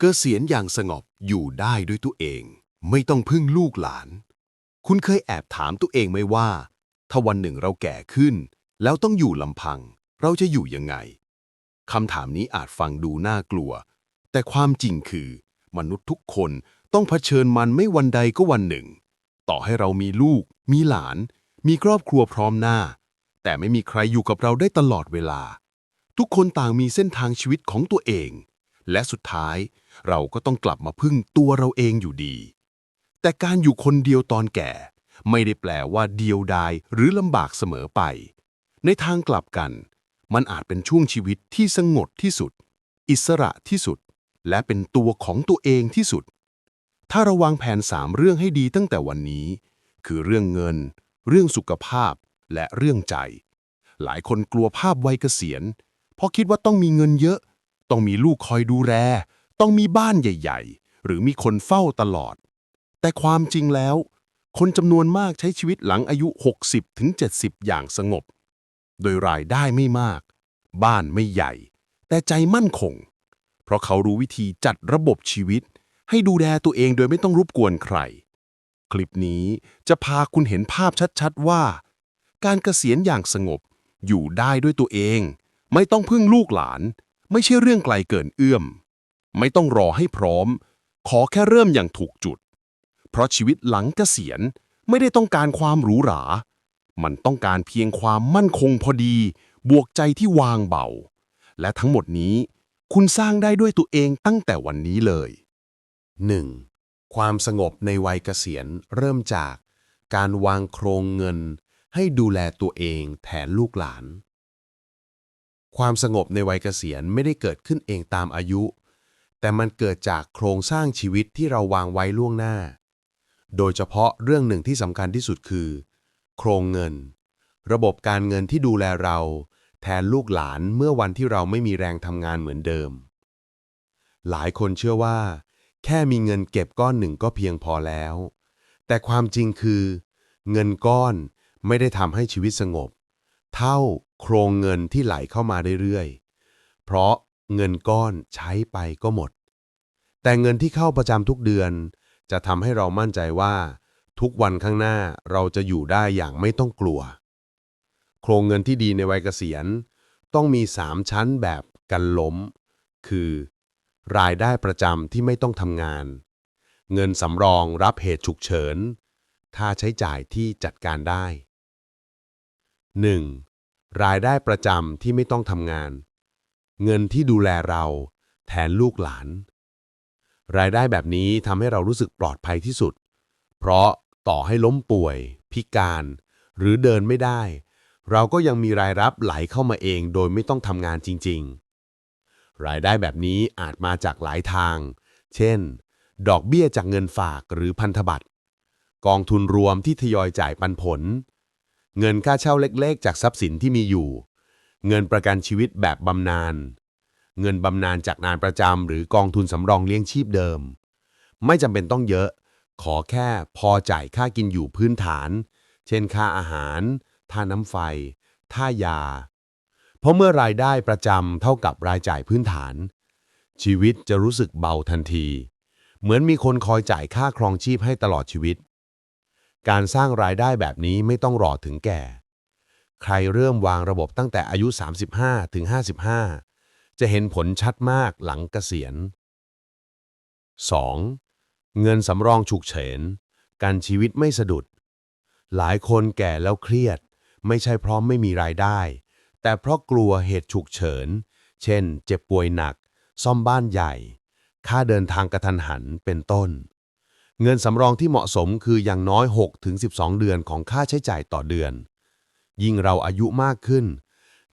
เกษียณอย่างสงบอยู่ได้ด้วยตัวเอง ไม่ต้องพึ่งลูกหลาน คุณเคยแอบถามตัวเองไหมว่า ถ้าวันหนึ่งเราแก่ขึ้น แล้วต้องอยู่ลำพัง เราจะอยู่ยังไงคำถามนี้อาจฟังดูน่ากลัว แต่ความจริงคือ มนุษย์ทุกคนต้องเผชิญมันไม่วันใดก็วันหนึ่ง ต่อให้เรามีลูก มีหลาน มีครอบครัวพร้อมหน้า แต่ไม่มีใครอยู่กับเราได้ตลอดเวลา ทุกคนต่างมีเส้นทางชีวิตของตัวเอง และสุดท้าย เราก็ต้องกลับมาพึ่งตัวเราเองอยู่ดี แต่การอยู่คนเดียวตอนแก่ ไม่ได้แปลว่าเดียวดายหรือลำบากเสมอไป ในทางกลับกัน มันอาจเป็นช่วงชีวิตที่สงบที่สุด อิสระที่สุด และเป็นตัวของตัวเองที่สุด ถ้าราวางแผนสามเรื่องให้ดีตั้งแต่วันนี้ คือเรื่องเงิน เรื่องสุขภาพ และเรื่องใจ หลายคนกลัวภาพวัยเกษียณเพราะคิดว่าต้องมีเงินเยอะ ต้องมีลูกคอยดูแล ต้องมีบ้านใหญ่ ๆ หรือมีคนเฝ้าตลอด แต่ความจริงแล้ว คนจำนวนมากใช้ชีวิตหลังอายุ 60-70อย่างสงบ โดยรายได้ไม่มาก บ้านไม่ใหญ่ แต่ใจมั่นคง เพราะเขารู้วิธีจัดระบบชีวิต ให้ดูแลตัวเองโดยไม่ต้องรบกวนใคร คลิปนี้จะพาคุณเห็นภาพชัดๆว่า การเกษียณอย่างสงบอยู่ได้ด้วยตัวเอง ไม่ต้องพึ่งลูกหลาน ไม่ใช่เรื่องไกลเกินเอื้อม ไม่ต้องรอให้พร้อม ขอแค่เริ่มอย่างถูกจุด เพราะชีวิตหลังเกษียณไม่ได้ต้องการความหรูหรา มันต้องการเพียงความมั่นคงพอดี บวกใจที่วางเบา และทั้งหมดนี้ คุณสร้างได้ด้วยตัวเองตั้งแต่วันนี้เลย 1. ความสงบในวัยเกษียณเริ่มจาก การวางโครงเงิน ให้ดูแลตัวเองแทนลูกหลาน ความสงบในวัยเกษียณไม่ได้เกิดขึ้นเองตามอายุ แต่มันเกิดจากโครงสร้างชีวิตที่เราวางไว้ล่วงหน้า โดยเฉพาะเรื่องหนึ่งที่สำคัญที่สุดคือ โครงเงิน ระบบการเงินที่ดูแลเรา แทนลูกหลานเมื่อวันที่เราไม่มีแรงทำงานเหมือนเดิม หลายคนเชื่อว่า แค่มีเงินเก็บก้อนหนึ่งก็เพียงพอแล้ว แต่ความจริงคือ เงินก้อนไม่ได้ทำให้ชีวิตสงบ เท่าโครงเงินที่ไหลเข้ามาเรื่อยๆ เพราะเงินก้อนใช้ไปก็หมด แต่เงินที่เข้าประจำทุกเดือน จะทำให้เรามั่นใจว่า ทุกวันข้างหน้าเราจะอยู่ได้อย่างไม่ต้องกลัว โครงเงินที่ดีในวัยเกษียณ ต้องมี 3 ชั้นแบบกันล้ม คือ รายได้ประจำที่ไม่ต้องทำงาน เงินสำรองรับเหตุฉุกเฉินค่าใช้จ่ายที่จัดการได้ 1. รายได้ประจำที่ไม่ต้องทำงาน เงินที่ดูแลเรา แทนลูกหลาน รายได้แบบนี้ทำให้เรารู้สึกปลอดภัยที่สุด เพราะต่อให้ล้มป่วย พิการ หรือเดินไม่ได้ เราก็ยังมีรายรับไหลเข้ามาเองโดยไม่ต้องทำงานจริง ๆ รายได้แบบนี้อาจมาจากหลายทาง เช่น ดอกเบี้ยจากเงินฝากหรือพันธบัตร กองทุนรวมที่ทยอยจ่ายปันผล เงินค่าเช่าเล็กๆ จากทรัพย์สินที่มีอยู่ เงินประกันชีวิตแบบบำนาญ เงินบำนาญจากงานประจำหรือกองทุนสำรองเลี้ยงชีพเดิม ไม่จำเป็นต้องเยอะ ขอแค่พอจ่ายค่ากินอยู่พื้นฐาน เช่นค่าอาหารค่าน้ำไฟค่ายา เพราะเมื่อรายได้ประจำเท่ากับรายจ่ายพื้นฐาน ชีวิตจะรู้สึกเบาทันที เหมือนมีคนคอยจ่ายค่าครองชีพให้ตลอดชีวิต การสร้างรายได้แบบนี้ไม่ต้องรอถึงแก่ ใครเริ่มวางระบบตั้งแต่อายุ 35ถึง55 จะเห็นผลชัดมากหลังเกษียณ 2. เงินสำรองฉุกเฉินกันชีวิตไม่สะดุด หลายคนแก่แล้วเครียด ไม่ใช่เพราะไม่มีรายได้ แต่เพราะกลัวเหตุฉุกเฉิน เช่น เจ็บป่วยหนัก ซ่อมบ้านใหญ่ ค่าเดินทางกระทันหันเป็นต้น เงินสำรองที่เหมาะสมคืออย่างน้อย 6-12 เดือนของค่าใช้จ่ายต่อเดือน ยิ่งเราอายุมากขึ้น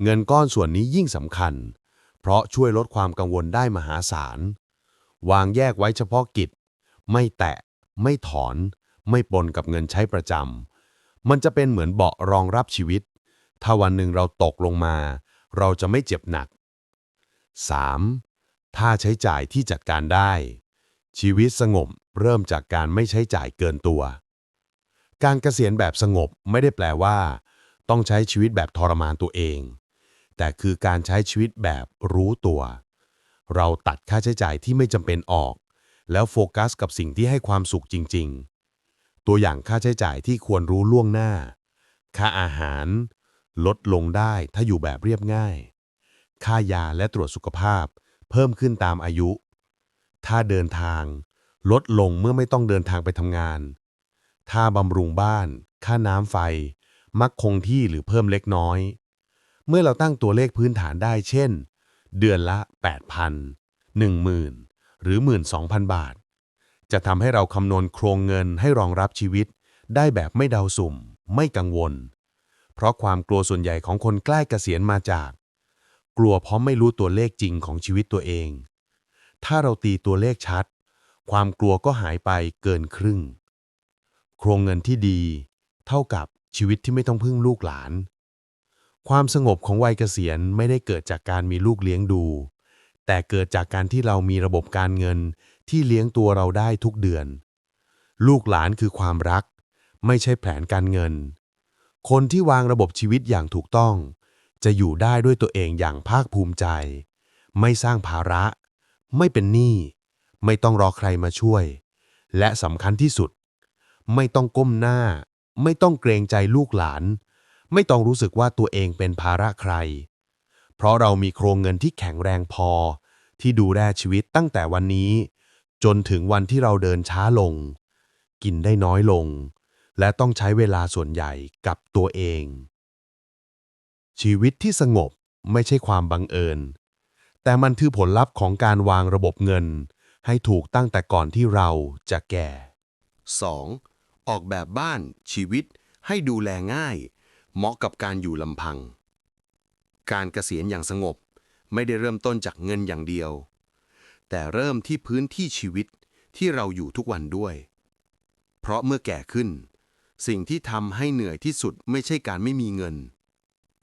เงินก้อนส่วนนี้ยิ่งสำคัญ เพราะช่วยลดความกังวลได้มหาศาล วางแยกไว้เฉพาะกิจ ไม่แตะ ไม่ถอน ไม่ปนกับเงินใช้ประจำ มันจะเป็นเหมือนเบาะรองรับชีวิต ถ้าวันหนึ่งเราตกลงมา เราจะไม่เจ็บหนัก 3. ถ้าใช้จ่ายที่จัดการได้ ชีวิตสงบเริ่มจากการไม่ใช้จ่ายเกินตัว การเกษียณแบบสงบไม่ได้แปลว่า ต้องใช้ชีวิตแบบทรมานตัวเอง แต่คือการใช้ชีวิตแบบรู้ตัว เราตัดค่าใช้จ่ายที่ไม่จำเป็นออก แล้วโฟกัสกับสิ่งที่ให้ความสุขจริง ๆ ตัวอย่างค่าใช้จ่ายที่ควรรู้ล่วงหน้า ค่าอาหาร ลดลงได้ถ้าอยู่แบบเรียบง่าย ค่ายาและตรวจสุขภาพ เพิ่มขึ้นตามอายุ ถ้าเดินทาง ลดลงเมื่อไม่ต้องเดินทางไปทำงาน ถ้าบำรุงบ้าน ค่าน้ำไฟ มักคงที่หรือเพิ่มเล็กน้อย เมื่อเราตั้งตัวเลขพื้นฐานได้เช่น เดือนละ 8,000 10,000 หรือ 12,000 บาท จะทำให้เราคำนวณโครงเงินให้รองรับชีวิต ได้แบบไม่เดาสุ่ม ไม่กังวล เพราะความกลัวส่วนใหญ่ของคนใกล้เกษียณมาจาก กลัวเพราะไม่รู้ตัวเลขจริงของชีวิตตัวเอง ถ้าเราตีตัวเลขชัด ความกลัวก็หายไปเกินครึ่ง โครงเงินที่ดี เท่ากับชีวิตที่ไม่ต้องพึ่งลูกหลาน ความสงบของวัยเกษียณไม่ได้เกิดจากการมีลูกเลี้ยงดู แต่เกิดจากการที่เรามีระบบการเงินที่เลี้ยงตัวเราได้ทุกเดือน ลูกหลานคือความรัก ไม่ใช่แผนการเงิน คนที่วางระบบชีวิตอย่างถูกต้อง จะอยู่ได้ด้วยตัวเองอย่างภาคภูมิใจ ไม่สร้างภาระ ไม่เป็นหนี้ไม่ต้องรอใครมาช่วย และสำคัญที่สุด ไม่ต้องก้มหน้า ไม่ต้องเกรงใจลูกหลาน ไม่ต้องรู้สึกว่าตัวเองเป็นภาระใคร เพราะเรามีโครงเงินที่แข็งแรงพอ ที่ดูแลชีวิตตั้งแต่วันนี้ จนถึงวันที่เราเดินช้าลง กินได้น้อยลง และต้องใช้เวลาส่วนใหญ่กับตัวเอง ชีวิตที่สงบไม่ใช่ความบังเอิญ แต่มันคือผลลัพธ์ของการวางระบบเงิน ให้ถูกตั้งแต่ก่อนที่เราจะแก่ 2. ออกแบบบ้านชีวิตให้ดูแลง่าย เหมาะกับการอยู่ลำพัง การเกษียณอย่างสงบไม่ได้เริ่มต้นจากเงินอย่างเดียว แต่เริ่มที่พื้นที่ชีวิตที่เราอยู่ทุกวันด้วย เพราะเมื่อแก่ขึ้น สิ่งที่ทำให้เหนื่อยที่สุดไม่ใช่การไม่มีเงิน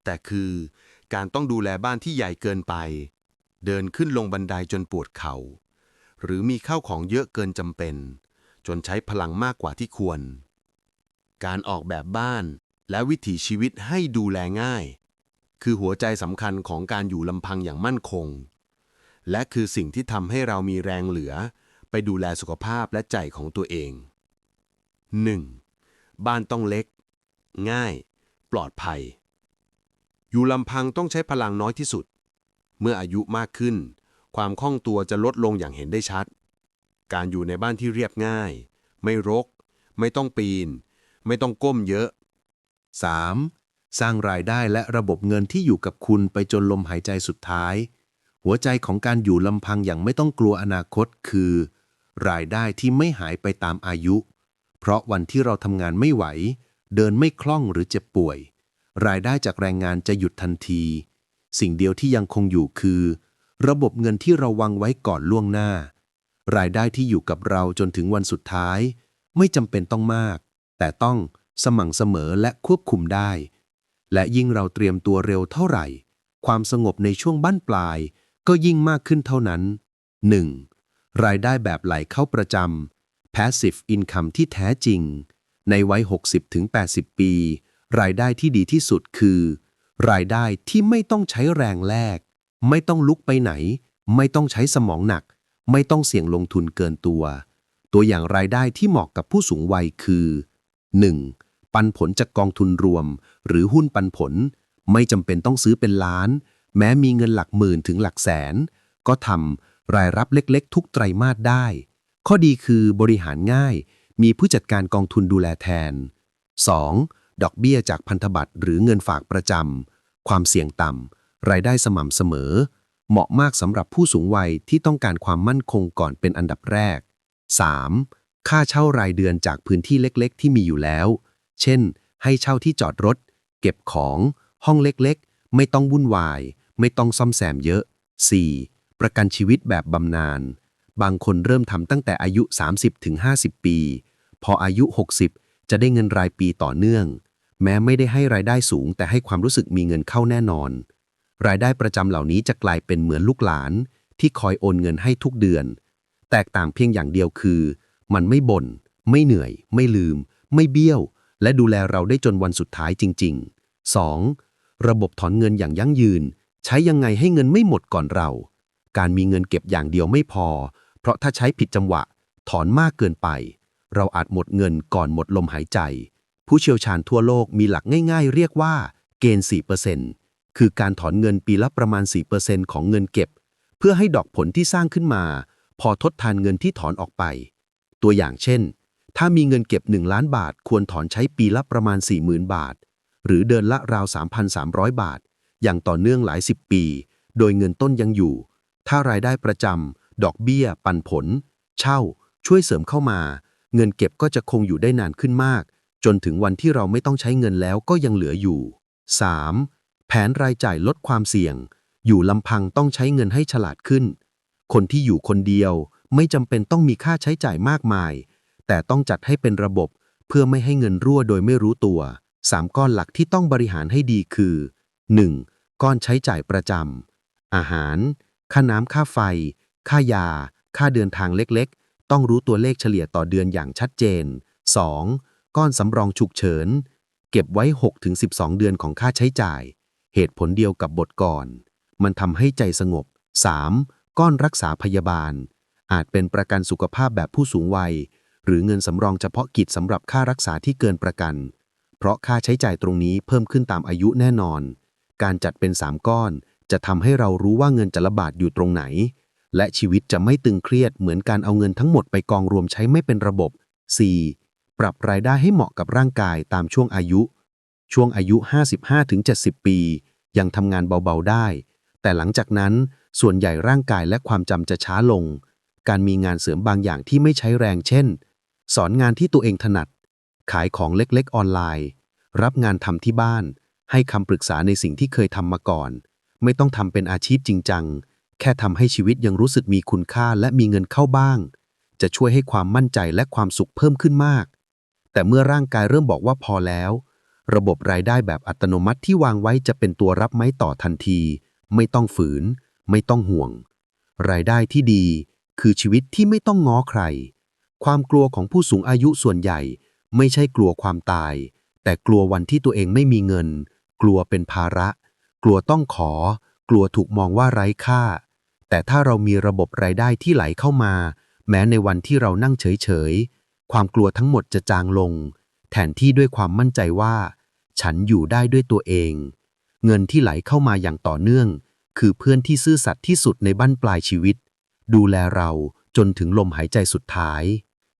แต่คือการต้องดูแลบ้านที่ใหญ่เกินไป เดินขึ้นลงบันไดจนปวดเขา่า หรือมีข้าวของเยอะเกินจำเป็น จนใช้พลังมากกว่าที่ควร การออกแบบบ้าน และวิถีชีวิตให้ดูแลง่าย คือหัวใจสำคัญของการอยู่ลำพังอย่างมั่นคง และคือสิ่งที่ทำให้เรามีแรงเหลือ ไปดูแลสุขภาพและใจของตัวเอง 1. บ้านต้องเล็ก ง่าย ปลอดภัย อยู่ลำพังต้องใช้พลังน้อยที่สุด เมื่ออายุมากขึ้น ความคล่องตัวจะลดลงอย่างเห็นได้ชัด การอยู่ในบ้านที่เรียบง่าย ไม่รก ไม่ต้องปีน ไม่ต้องก้มเยอะ 3. สร้างรายได้และระบบเงินที่อยู่กับคุณไปจนลมหายใจสุดท้าย หัวใจของการอยู่ลำพังอย่างไม่ต้องกลัวอนาคตคือ รายได้ที่ไม่หายไปตามอายุ เพราะวันที่เราทำงานไม่ไหว เดินไม่คล่องหรือเจ็บป่วย รายได้จากแรงงานจะหยุดทันที สิ่งเดียวที่ยังคงอยู่คือ ระบบเงินที่เราวางไว้ก่อนล่วงหน้า รายได้ที่อยู่กับเราจนถึงวันสุดท้าย ไม่จำเป็นต้องมาก แต่ต้อง สม่ำเสมอและควบคุมได้ และยิ่งเราเตรียมตัวเร็วเท่าไหร่ ความสงบในช่วงบั้นปลาย ก็ยิ่งมากขึ้นเท่านั้น 1. รายได้แบบไหลเข้าประจำ passive income ที่แท้จริง ในวัย 60-80 ปี รายได้ที่ดีที่สุดคือ รายได้ที่ไม่ต้องใช้แรงแลกไม่ต้องลุกไปไหน ไม่ต้องใช้สมองหนัก ไม่ต้องเสี่ยงลงทุนเกินตัว ตัวอย่างรายได้ที่เหมาะกับผู้สูงวัยคือ 1. ปันผลจากกองทุนรวม หรือหุ้นปันผล ไม่จำเป็นต้องซื้อเป็นล้าน แม้มีเงินหลักหมื่นถึงหลักแสน ก็ทำรายรับเล็กๆ ทุกไตรมาสได้ ข้อดีคือบริหารง่าย มีผู้จัดการกองทุนดูแลแทน 2. ดอกเบี้ยจากพันธบัตรหรือเงินฝากประจำความเสี่ยงต่ำรายได้สม่ำเสมอ เหมาะมากสำหรับผู้สูงวัยที่ต้องการความมั่นคงก่อนเป็นอันดับแรก 3. ค่าเช่ารายเดือนจากพื้นที่เล็กๆ ที่มีอยู่แล้ว เช่น ให้เช่าที่จอดรถ เก็บของ ห้องเล็กๆ ไม่ต้องวุ่นวาย ไม่ต้องซ่อมแซมเยอะ 4. ประกันชีวิตแบบบำนาญ บางคนเริ่มทำตั้งแต่อายุ 30-50 ปี พออายุ 60 จะได้เงินรายปีต่อเนื่อง แม้ไม่ได้ให้รายได้สูง แต่ให้ความรู้สึกมีเงินเข้าแน่นอน รายได้ประจำเหล่านี้จะกลายเป็นเหมือนลูกหลาน ที่คอยโอนเงินให้ทุกเดือน แตกต่างเพียงอย่างเดียวคือ มันไม่บ่น ไม่เหนื่อย ไม่ลืม ไม่เบี้ยว และดูแลเราได้จนวันสุดท้ายจริง ๆ 2. ระบบถอนเงินอย่างยั่งยืน ใช้ยังไงให้เงินไม่หมดก่อนเรา การมีเงินเก็บอย่างเดียวไม่พอ เพราะถ้าใช้ผิดจังหวะ ถอนมากเกินไป เราอาจหมดเงินก่อนหมดลมหายใจ ผู้เชี่ยวชาญทั่วโลกมีหลักง่าย ๆ เรียกว่า เกณฑ์ 4%คือการถอนเงินปีละประมาณ 4%ของเงินเก็บ เพื่อให้ดอกผลที่สร้างขึ้นมา พอทดแทนเงินที่ถอนออกไป ตัวอย่างเช่น ถ้ามีเงินเก็บ 1 ล้านบาท ควรถอนใช้ปีละประมาณ 40,000 บาท หรือเดือนละราว 3,300 บาท อย่างต่อเนื่องหลายสิบปี โดยเงินต้นยังอยู่ ถ้ารายได้ประจำ ดอกเบี้ย ปันผล เช่า ช่วยเสริมเข้ามา เงินเก็บก็จะคงอยู่ได้นานขึ้นมาก จนถึงวันที่เราไม่ต้องใช้เงินแล้วก็ยังเหลืออยู่ 3. แผนรายจ่ายลดความเสี่ยง อยู่ลำพังต้องใช้เงินให้ฉลาดขึ้น คนที่อยู่คนเดียวไม่จำเป็นต้องมีค่าใช้จ่ายมากมาย แต่ต้องจัดให้เป็นระบบ เพื่อไม่ให้เงินรั่วโดยไม่รู้ตัว 3 ก้อนหลักที่ต้องบริหารให้ดีคือ 1. ก้อนใช้จ่ายประจำอาหาร ค่าน้ำค่าไฟ ค่ายา ค่าเดินทางเล็กๆ ต้องรู้ตัวเลขเฉลี่ยต่อเดือนอย่างชัดเจน 2. ก้อนสำรองฉุกเฉิน เก็บไว้ 6-12 เดือนของค่าใช้จ่าย เหตุผลเดียวกับบทก่อน มันทำให้ใจสงบ 3. ก้อนรักษาพยาบาล อาจเป็นประกันสุขภาพแบบผู้สูงวัย หรือเงินสำรองเฉพาะกิจสำหรับค่ารักษาที่เกินประกัน เพราะค่าใช้จ่ายตรงนี้เพิ่มขึ้นตามอายุแน่นอน การจัดเป็น 3 ก้อน จะทำให้เรารู้ว่าเงินจะระบาดอยู่ตรงไหน และชีวิตจะไม่ตึงเครียดเหมือนการเอาเงินทั้งหมดไปกองรวมใช้ไม่เป็นระบบ 4. ปรับรายได้ให้เหมาะกับร่างกายตามช่วงอายุ ช่วงอายุ 55-70 ปี ยังทำงานเบาๆได้ แต่หลังจากนั้นส่วนใหญ่ร่างกายและความจำจะช้าลง การมีงานเสริมบางอย่างที่ไม่ใช้แรงเช่น สอนงานที่ตัวเองถนัด ขายของเล็กๆออนไลน์ รับงานทำที่บ้าน ให้คำปรึกษาในสิ่งที่เคยทำมาก่อน ไม่ต้องทำเป็นอาชีพจริงจัง แค่ทำให้ชีวิตยังรู้สึกมีคุณค่าและมีเงินเข้าบ้าง จะช่วยให้ความมั่นใจและความสุขเพิ่มขึ้นมาก แต่เมื่อร่างกายเริ่มบอกว่าพอแล้ว ระบบรายได้แบบอัตโนมัติที่วางไว้จะเป็นตัวรับไม้ต่อทันที ไม่ต้องฝืน ไม่ต้องห่วง รายได้ที่ดี คือชีวิตที่ไม่ต้องง้อใคร ความกลัวของผู้สูงอายุส่วนใหญ่ ไม่ใช่กลัวความตาย แต่กลัววันที่ตัวเองไม่มีเงิน กลัวเป็นภาระ กลัวต้องขอ กลัวถูกมองว่าไร้ค่า แต่ถ้าเรามีระบบรายได้ที่ไหลเข้ามา แม้ในวันที่เรานั่งเฉยๆ ความกลัวทั้งหมดจะจางลง แทนที่ด้วยความมั่นใจว่า ฉันอยู่ได้ด้วยตัวเอง เงินที่ไหลเข้ามาอย่างต่อเนื่อง คือเพื่อนที่ซื่อสัตย์ที่สุดในบั้นปลายชีวิต ดูแลเราจนถึงลมหายใจสุดท้าย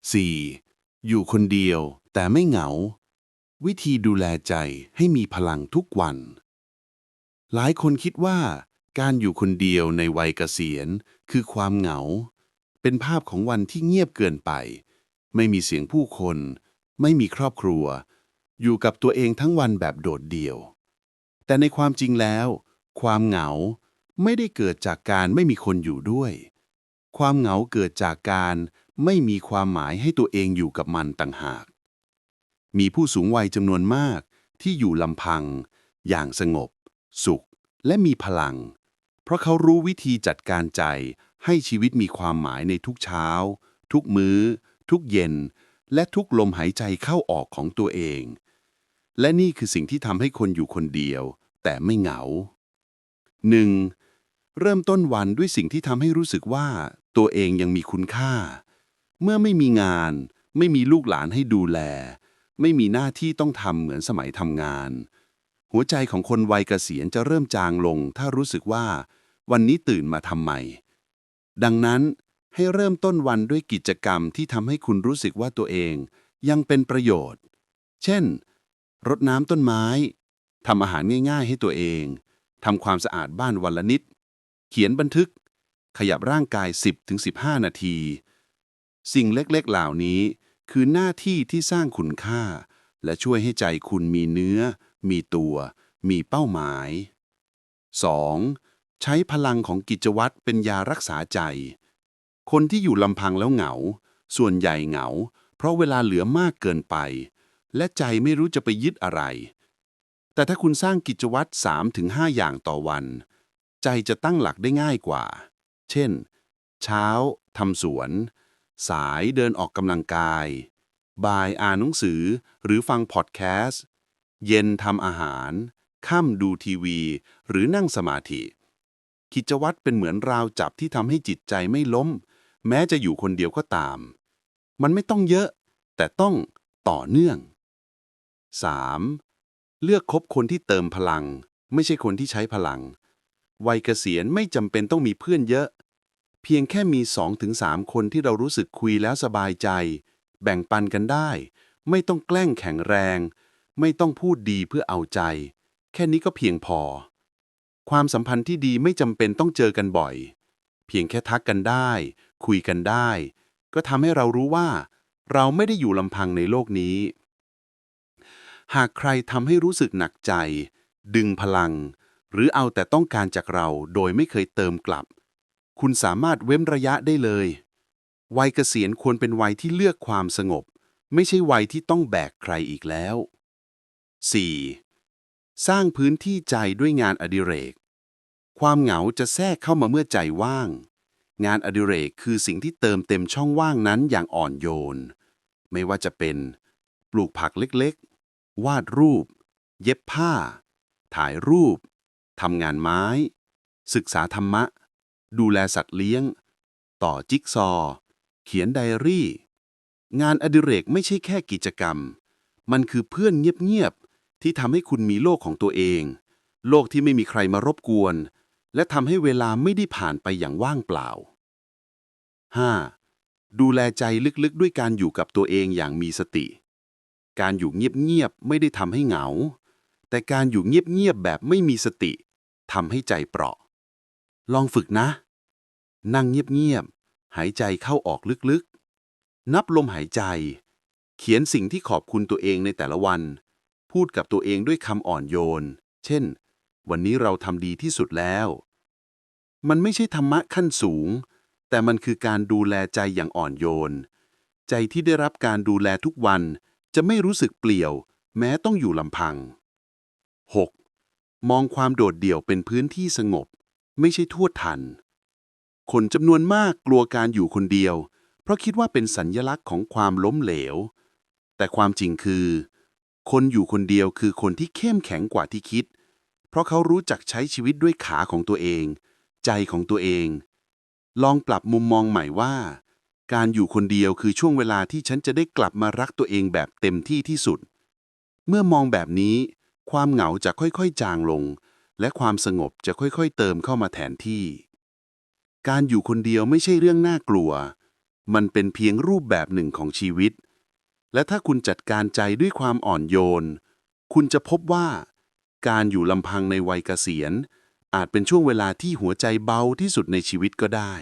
4. อยู่คนเดียวแต่ไม่เหงา วิธีดูแลใจให้มีพลังทุกวัน หลายคนคิดว่า การอยู่คนเดียวในวัยเกษียณ คือความเหงา เป็นภาพของวันที่เงียบเกินไป ไม่มีเสียงผู้คน ไม่มีครอบครัว อยู่กับตัวเองทั้งวันแบบโดดเดี่ยว แต่ในความจริงแล้ว ความเหงาไม่ได้เกิดจากการไม่มีคนอยู่ด้วย ความเหงาเกิดจากการ ไม่มีความหมายให้ตัวเองอยู่กับมันต่างหาก มีผู้สูงวัยจำนวนมากที่อยู่ลำพัง อย่างสงบ สุข และมีพลัง เพราะเขารู้วิธีจัดการใจให้ชีวิตมีความหมายในทุกเช้า ทุกมื้อ ทุกเย็น และทุกลมหายใจเข้าออกของตัวเอง และนี่คือสิ่งที่ทำให้คนอยู่คนเดียว แต่ไม่เหงา 1. เริ่มต้นวันด้วยสิ่งที่ทำให้รู้สึกว่าตัวเองยังมีคุณค่า เมื่อไม่มีงาน ไม่มีลูกหลานให้ดูแล ไม่มีหน้าที่ต้องทำเหมือนสมัยทำงาน หัวใจของคนวัยเกษียณจะเริ่มจางลง ถ้ารู้สึกว่า วันนี้ตื่นมาทำไม ดังนั้นให้เริ่มต้นวันด้วยกิจกรรมที่ทำให้คุณรู้สึกว่าตัวเอง ยังเป็นประโยชน์ เช่น รดน้ำต้นไม้ทำอาหารง่ายๆให้ตัวเองทำความสะอาดบ้านวันละนิด เขียนบันทึก ขยับร่างกาย 10-15 นาที สิ่งเล็กๆ เหล่านี้ คือหน้าที่ที่สร้างคุณค่า และช่วยให้ใจคุณมีเนื้อ มีตัว มีเป้าหมาย 2. ใช้พลังของกิจวัตรเป็นยารักษาใจ คนที่อยู่ลำพังแล้วเหงา ส่วนใหญ่เหงา เพราะเวลาเหลือมากเกินไป และใจไม่รู้จะไปยึดอะไร แต่ถ้าคุณสร้างกิจวัตร3-5 อย่างต่อวัน ใจจะตั้งหลักได้ง่ายกว่า เช่น เช้าทำสวน สายเดินออกกำลังกาย บ่ายอ่านหนังสือหรือฟังพอดแคสต์ เย็นทำอาหาร ค่ำดูทีวี หรือนั่งสมาธิ กิจวัตรเป็นเหมือนราวจับที่ทำให้จิตใจไม่ล้ม แม้จะอยู่คนเดียวก็ตาม มันไม่ต้องเยอะ แต่ต้องต่อเนื่อง 3. เลือกคบคนที่เติมพลัง ไม่ใช่คนที่ใช้พลัง วัยเกษียณไม่จำเป็นต้องมีเพื่อนเยอะ เพียงแค่มี 2-3 คนที่เรารู้สึกคุยแล้วสบายใจ แบ่งปันกันได้ ไม่ต้องแกล้งแข็งแรง ไม่ต้องพูดดีเพื่อเอาใจ แค่นี้ก็เพียงพอ ความสัมพันธ์ที่ดีไม่จำเป็นต้องเจอกันบ่อย เพียงแค่ทักกันได้ คุยกันได้ ก็ทำให้เรารู้ว่า เราไม่ได้อยู่ลำพังในโลกนี้ หากใครทำให้รู้สึกหนักใจ ดึงพลัง หรือเอาแต่ต้องการจากเราโดยไม่เคยเติมกลับ คุณสามารถเว้นระยะได้เลย วัยเกษียณควรเป็นวัยที่เลือกความสงบ ไม่ใช่วัยที่ต้องแบกใครอีกแล้ว 4. สร้างพื้นที่ใจด้วยงานอดิเรก ความเหงาจะแทรกเข้ามาเมื่อใจว่าง งานอดิเรกคือสิ่งที่เติมเต็มช่องว่างนั้นอย่างอ่อนโยน ไม่ว่าจะเป็น ปลูกผักเล็กๆ วาดรูป เย็บผ้า ถ่ายรูปทำงานไม้ ศึกษาธรรมะ ดูแลสัตว์เลี้ยง ต่อจิ๊กซอว์เขียนไดอารี่ งานอดิเรกไม่ใช่แค่กิจกรรม มันคือเพื่อนเงียบๆ ที่ทำให้คุณมีโลกของตัวเอง โลกที่ไม่มีใครมารบกวน และทำให้เวลาไม่ได้ผ่านไปอย่างว่างเปล่า 5. ดูแลใจลึกๆ ด้วยการอยู่กับตัวเองอย่างมีสติ การอยู่เงียบๆ ไม่ได้ทำให้เหงา แต่การอยู่เงียบๆ แบบไม่มีสติทำให้ใจเปราะ ลองฝึกนะ นั่งเงียบๆ หายใจเข้าออกลึกๆ นับลมหายใจ เขียนสิ่งที่ขอบคุณตัวเองในแต่ละวัน พูดกับตัวเองด้วยคำอ่อนโยน เช่น วันนี้เราทำดีที่สุดแล้ว มันไม่ใช่ธรรมะขั้นสูง แต่มันคือการดูแลใจอย่างอ่อนโยน ใจที่ได้รับการดูแลทุกวันจะไม่รู้สึกเปลี่ยว แม้ต้องอยู่ลำพัง 6. มองความโดดเดี่ยวเป็นพื้นที่สงบ ไม่ใช่ทั่วทัน คนจำนวนมากกลัวการอยู่คนเดียว เพราะคิดว่าเป็นสัญญลักษณ์ของความล้มเหลว แต่ความจริงคือ คนอยู่คนเดียวคือคนที่เข้มแข็งกว่าที่คิด เพราะเขารู้จักใช้ชีวิตด้วยขาของตัวเอง ใจของตัวเอง ลองปรับมุมมองใหม่ว่า การอยู่คนเดียวคือช่วงเวลาที่ฉันจะได้กลับมารักตัวเองแบบเต็มที่ที่สุด เมื่อมองแบบนี้ ความเหงาจะค่อยๆ จางลง และความสงบจะค่อยๆ เติมเข้ามาแทนที่ การอยู่คนเดียวไม่ใช่เรื่องน่ากลัว มันเป็นเพียงรูปแบบหนึ่งของชีวิต และถ้าคุณจัดการใจด้วยความอ่อนโยน คุณจะพบว่า การอยู่ลำพังในวัยเกษียณ อาจเป็นช่วงเวลาที่หัวใจเบาที่สุดในชีวิตก็ได้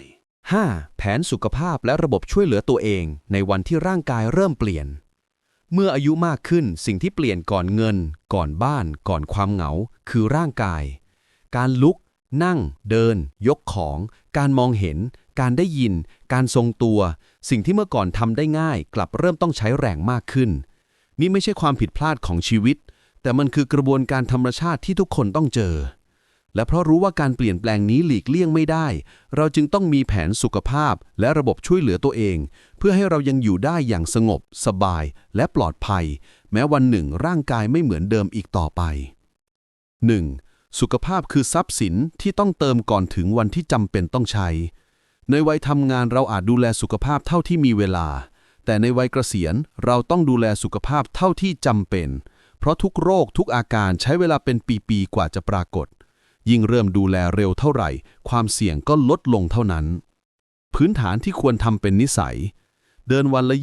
5. แผนสุขภาพและระบบช่วยเหลือตัวเอง ในวันที่ร่างกายเริ่มเปลี่ยน เมื่ออายุมากขึ้นสิ่งที่เปลี่ยนก่อนเงิน ก่อนบ้าน ก่อนความเหงา คือร่างกาย การลุก นั่ง เดิน ยกของ การมองเห็น การได้ยิน การทรงตัว สิ่งที่เมื่อก่อนทำได้ง่าย กลับเริ่มต้องใช้แรงมากขึ้น นี่ไม่ใช่ความผิดพลาดของชีวิต แต่มันคือกระบวนการธรรมชาติที่ทุกคนต้องเจอ และเพราะรู้ว่าการเปลี่ยนแปลงนี้หลีกเลี่ยงไม่ได้ เราจึงต้องมีแผนสุขภาพและระบบช่วยเหลือตัวเอง เพื่อให้เรายังอยู่ได้อย่างสงบ สบาย และปลอดภัย แม้วันหนึ่งร่างกายไม่เหมือนเดิมอีกต่อไป 1. สุขภาพคือทรัพย์สินที่ต้องเติมก่อนถึงวันที่จำเป็นต้องใช้ ในวัยทำงานเราอาจดูแลสุขภาพเท่าที่มีเวลา แต่ในวัยเกษียณเราต้องดูแลสุขภาพเท่าที่จำเป็น เพราะทุกโรคทุกอาการใช้เวลาเป็นปีๆกว่าจะปรากฏ ยิ่งเริ่มดูแลเร็วเท่าไหร่ ความเสี่ยงก็ลดลงเท่านั้น พื้นฐานที่ควรทำเป็นนิสัยเดินวันละ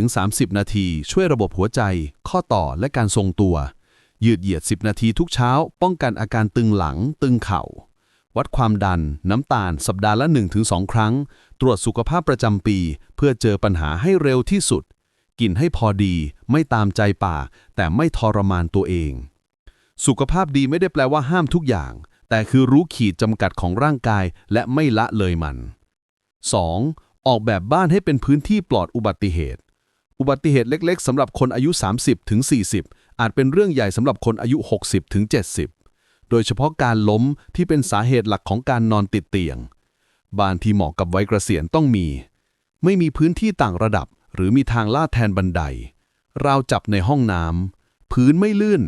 20-30 นาที ช่วยระบบหัวใจ ข้อต่อและการทรงตัว ยืดเหยียด 10 นาทีทุกเช้า ป้องกันอาการตึงหลัง ตึงเข่า วัดความดัน น้ำตาล สัปดาห์ละ 1-2 ครั้ง ตรวจสุขภาพประจำปี เพื่อเจอปัญหาให้เร็วที่สุด กินให้พอดี ไม่ตามใจปาก แต่ไม่ทรมานตัวเอง สุขภาพดีไม่ได้แปลว่าห้ามทุกอย่าง แต่คือรู้ขีดจำกัดของร่างกายและไม่ละเลยมัน 2. ออกแบบบ้านให้เป็นพื้นที่ปลอดอุบัติเหตุ อุบัติเหตุเล็ก ๆสำหรับคนอายุ 30ถึง40 อาจเป็นเรื่องใหญ่สำหรับคนอายุ 60ถึง70 โดยเฉพาะการล้มที่เป็นสาเหตุหลักของการนอนติดเตียง บ้านที่เหมาะกับวัยเกษียณต้องมี ไม่มีพื้นที่ต่างระดับ หรือมีทางลาดแทนบันได ราวจับในห้องน้ำพื้นไม่ลื่น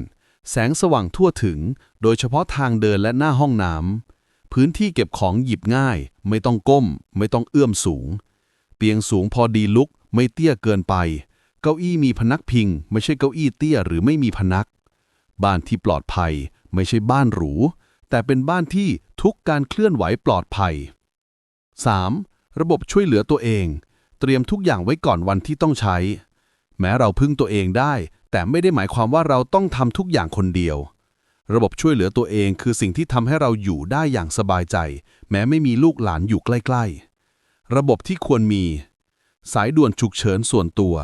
แสงสว่างทั่วถึง โดยเฉพาะทางเดินและหน้าห้องน้ำพื้นที่เก็บของหยิบง่าย ไม่ต้องก้ม ไม่ต้องเอื้อมสูง เตียงสูงพอดีลุกไม่เตี้ยเกินไป เก้าอี้มีพนักพิง ไม่ใช่เก้าอี้เตี้ยหรือไม่มีพนัก บ้านที่ปลอดภัย ไม่ใช่บ้านหรู แต่เป็นบ้านที่ทุกการเคลื่อนไหวปลอดภัย 3. ระบบช่วยเหลือตัวเอง เตรียมทุกอย่างไว้ก่อนวันที่ต้องใช้ แม้เราพึ่งตัวเองได้ แต่ไม่ได้หมายความว่าเราต้องทำทุกอย่างคนเดียว ระบบช่วยเหลือตัวเองคือสิ่งที่ทำให้เราอยู่ได้อย่างสบายใจ แม้ไม่มีลูกหลานอยู่ใกล้ ๆ ระบบที่ควรมี สายด่วนฉุกเฉินส่วนตัว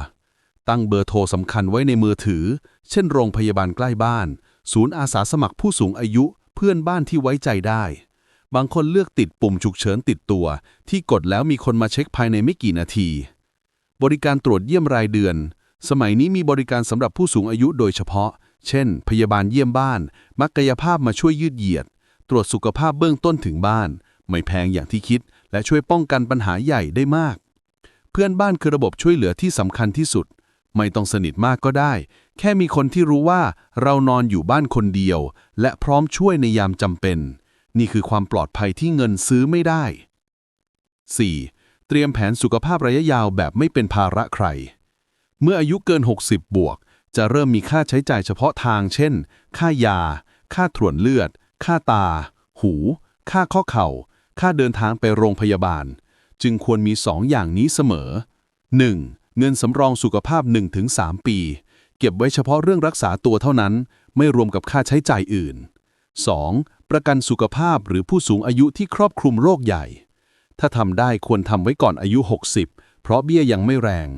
ตั้งเบอร์โทรสำคัญไว้ในมือถือ เช่นโรงพยาบาลใกล้บ้าน ศูนย์อาสาสมัครผู้สูงอายุ เพื่อนบ้านที่ไว้ใจได้ บางคนเลือกติดปุ่มฉุกเฉินติดตัว ที่กดแล้วมีคนมาเช็คภายในไม่กี่นาที บริการตรวจเยี่ยมรายเดือน สมัยนี้มีบริการสำหรับผู้สูงอายุโดยเฉพาะ เช่น พยาบาลเยี่ยมบ้าน มักกายภาพมาช่วยยืดเหยียด ตรวจสุขภาพเบื้องต้นถึงบ้าน ไม่แพงอย่างที่คิด และช่วยป้องกันปัญหาใหญ่ได้มาก เพื่อนบ้านคือระบบช่วยเหลือที่สำคัญที่สุด ไม่ต้องสนิทมากก็ได้ แค่มีคนที่รู้ว่าเรานอนอยู่บ้านคนเดียว และพร้อมช่วยในยามจำเป็น นี่คือความปลอดภัยที่เงินซื้อไม่ได้ 4. เตรียมแผนสุขภาพระยะยาวแบบไม่เป็นภาระใคร เมื่ออายุเกิน 60 บวก จะเริ่มมีค่าใช้จ่ายเฉพาะทาง เช่น ค่ายา ค่าตรวจเลือด ค่าตา หู ค่าข้อเข่า ค่าเดินทางไปโรงพยาบาล จึงควรมีสองอย่างนี้เสมอ 1. เงินสำรองสุขภาพ 1-3 ปี เก็บไว้เฉพาะเรื่องรักษาตัวเท่านั้น ไม่รวมกับค่าใช้จ่ายอื่น 2. ประกันสุขภาพหรือผู้สูงอายุที่ครอบคลุมโรคใหญ่ ถ้าทำได้ควรทำไว้ก่อนอายุ 60 เพราะเบี้ยยังไม่แรง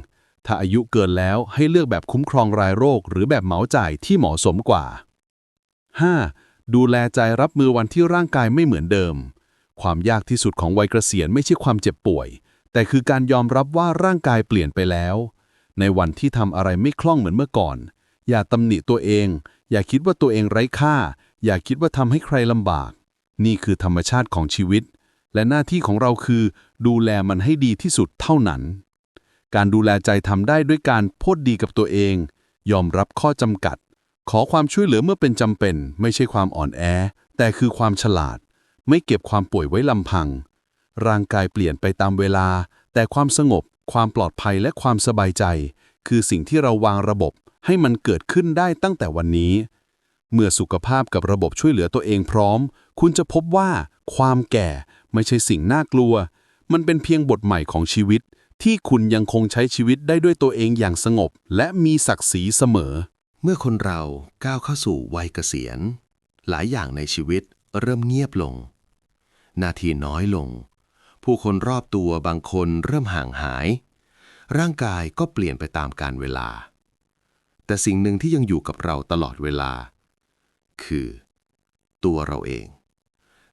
ถ้าอายุเกินแล้วให้เลือกแบบคุ้มครองรายโรค หรือแบบเหมาจ่ายที่เหมาะสมกว่า 5. ดูแลใจรับมือวันที่ร่างกายไม่เหมือนเดิม ความยากที่สุดของวัยเกษียณไม่ใช่ความเจ็บป่วย แต่คือการยอมรับว่าร่างกายเปลี่ยนไปแล้ว ในวันที่ทำอะไรไม่คล่องเหมือนเมื่อก่อน อย่าตำหนิตัวเอง อย่าคิดว่าตัวเองไร้ค่า อย่าคิดว่าทำให้ใครลำบาก นี่คือธรรมชาติของชีวิต และหน้าที่ของเราคือ ดูแลมันให้ดีที่สุดเท่านั้น การดูแลใจทำได้ด้วยการพูดดีกับตัวเอง ยอมรับข้อจำกัด ขอความช่วยเหลือเมื่อเป็นจำเป็น ไม่ใช่ความอ่อนแอ แต่คือความฉลาด ไม่เก็บความป่วยไว้ลำพัง ร่างกายเปลี่ยนไปตามเวลา แต่ความสงบ ความปลอดภัยและความสบายใจ คือสิ่งที่เราวางระบบให้มันเกิดขึ้นได้ตั้งแต่วันนี้ เมื่อสุขภาพกับระบบช่วยเหลือตัวเองพร้อม คุณจะพบว่า ความแก่ไม่ใช่สิ่งน่ากลัว มันเป็นเพียงบทใหม่ของชีวิต ที่คุณยังคงใช้ชีวิตได้ด้วยตัวเองอย่างสงบ และมีศักดิ์ศรีเสมอ เมื่อคนเราก้าวเข้าสู่วัยเกษียณ หลายอย่างในชีวิตเริ่มเงียบลง นาทีน้อยลง ผู้คนรอบตัวบางคนเริ่มห่างหาย ร่างกายก็เปลี่ยนไปตามกาลเวลา แต่สิ่งหนึ่งที่ยังอยู่กับเราตลอดเวลา คือ ตัวเราเอง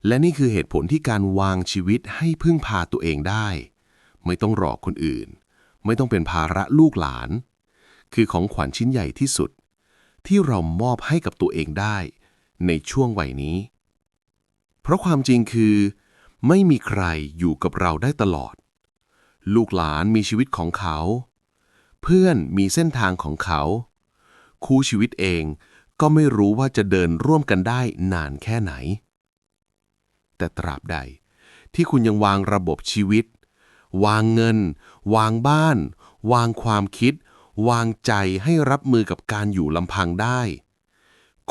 และนี่คือเหตุผลที่การวางชีวิตให้พึ่งพาตัวเองได้ ไม่ต้องรอคนอื่น ไม่ต้องเป็นภาระลูกหลาน คือของขวัญชิ้นใหญ่ที่สุด ที่เรามอบให้กับตัวเองได้ ในช่วงวัยนี้ เพราะความจริงคือ ไม่มีใครอยู่กับเราได้ตลอด ลูกหลานมีชีวิตของเขา เพื่อนมีเส้นทางของเขา คู่ชีวิตเองก็ไม่รู้ว่าจะเดินร่วมกันได้นานแค่ไหน แต่ตราบใดที่คุณยังวางระบบชีวิต วางเงิน วางบ้าน วางความคิด วางใจให้รับมือกับการอยู่ลำพังได้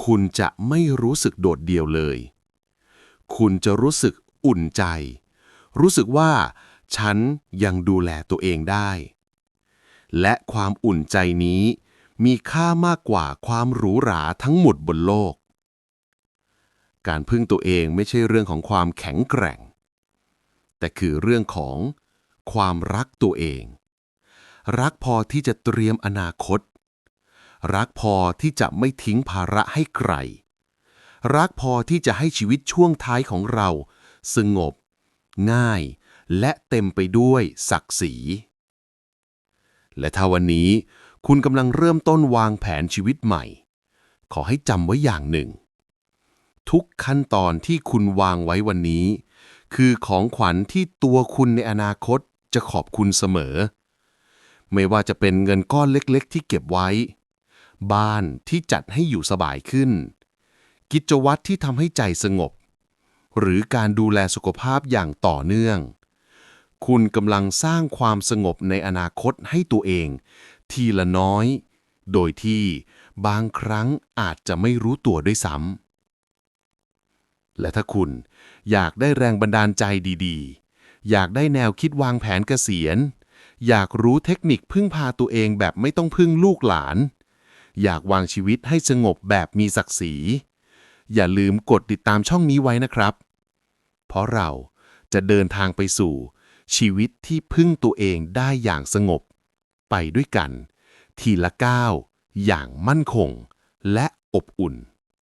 คุณจะไม่รู้สึกโดดเดี่ยวเลย คุณจะรู้สึก อุ่นใจ รู้สึกว่า ฉันยังดูแลตัวเองได้ และความอุ่นใจนี้ มีค่ามากกว่าความหรูหราทั้งหมดบนโลก การพึ่งตัวเองไม่ใช่เรื่องของความแข็งแกร่ง แต่คือเรื่องของความรักตัวเอง รักพอที่จะเตรียมอนาคต รักพอที่จะไม่ทิ้งภาระให้ใคร รักพอที่จะให้ชีวิตช่วงท้ายของเรา สงบ ง่าย และเต็มไปด้วยศักดิ์ศรี และถ้าวันนี้คุณกำลังเริ่มต้นวางแผนชีวิตใหม่ ขอให้จำไว้อย่างหนึ่ง ทุกขั้นตอนที่คุณวางไว้วันนี้ คือของขวัญที่ตัวคุณในอนาคตจะขอบคุณเสมอ ไม่ว่าจะเป็นเงินก้อนเล็กๆ ที่เก็บไว้ บ้านที่จัดให้อยู่สบายขึ้น กิจวัตรที่ทำให้ใจสงบ หรือการดูแลสุขภาพอย่างต่อเนื่อง คุณกำลังสร้างความสงบในอนาคตให้ตัวเอง ทีละน้อย โดยที่บางครั้งอาจจะไม่รู้ตัวด้วยซ้ำและถ้าคุณอยากได้แรงบันดาลใจดีๆ อยากได้แนวคิดวางแผนเกษียณ อยากรู้เทคนิคพึ่งพาตัวเองแบบไม่ต้องพึ่งลูกหลาน อยากวางชีวิตให้สงบแบบมีศักดิ์ศรี อย่าลืมกดติดตามช่องนี้ไว้นะครับ เพราะเราจะเดินทางไปสู่ ชีวิตที่พึ่งตัวเองได้อย่างสงบ ไปด้วยกัน ทีละก้าวอย่างมั่นคง และอบอุ่น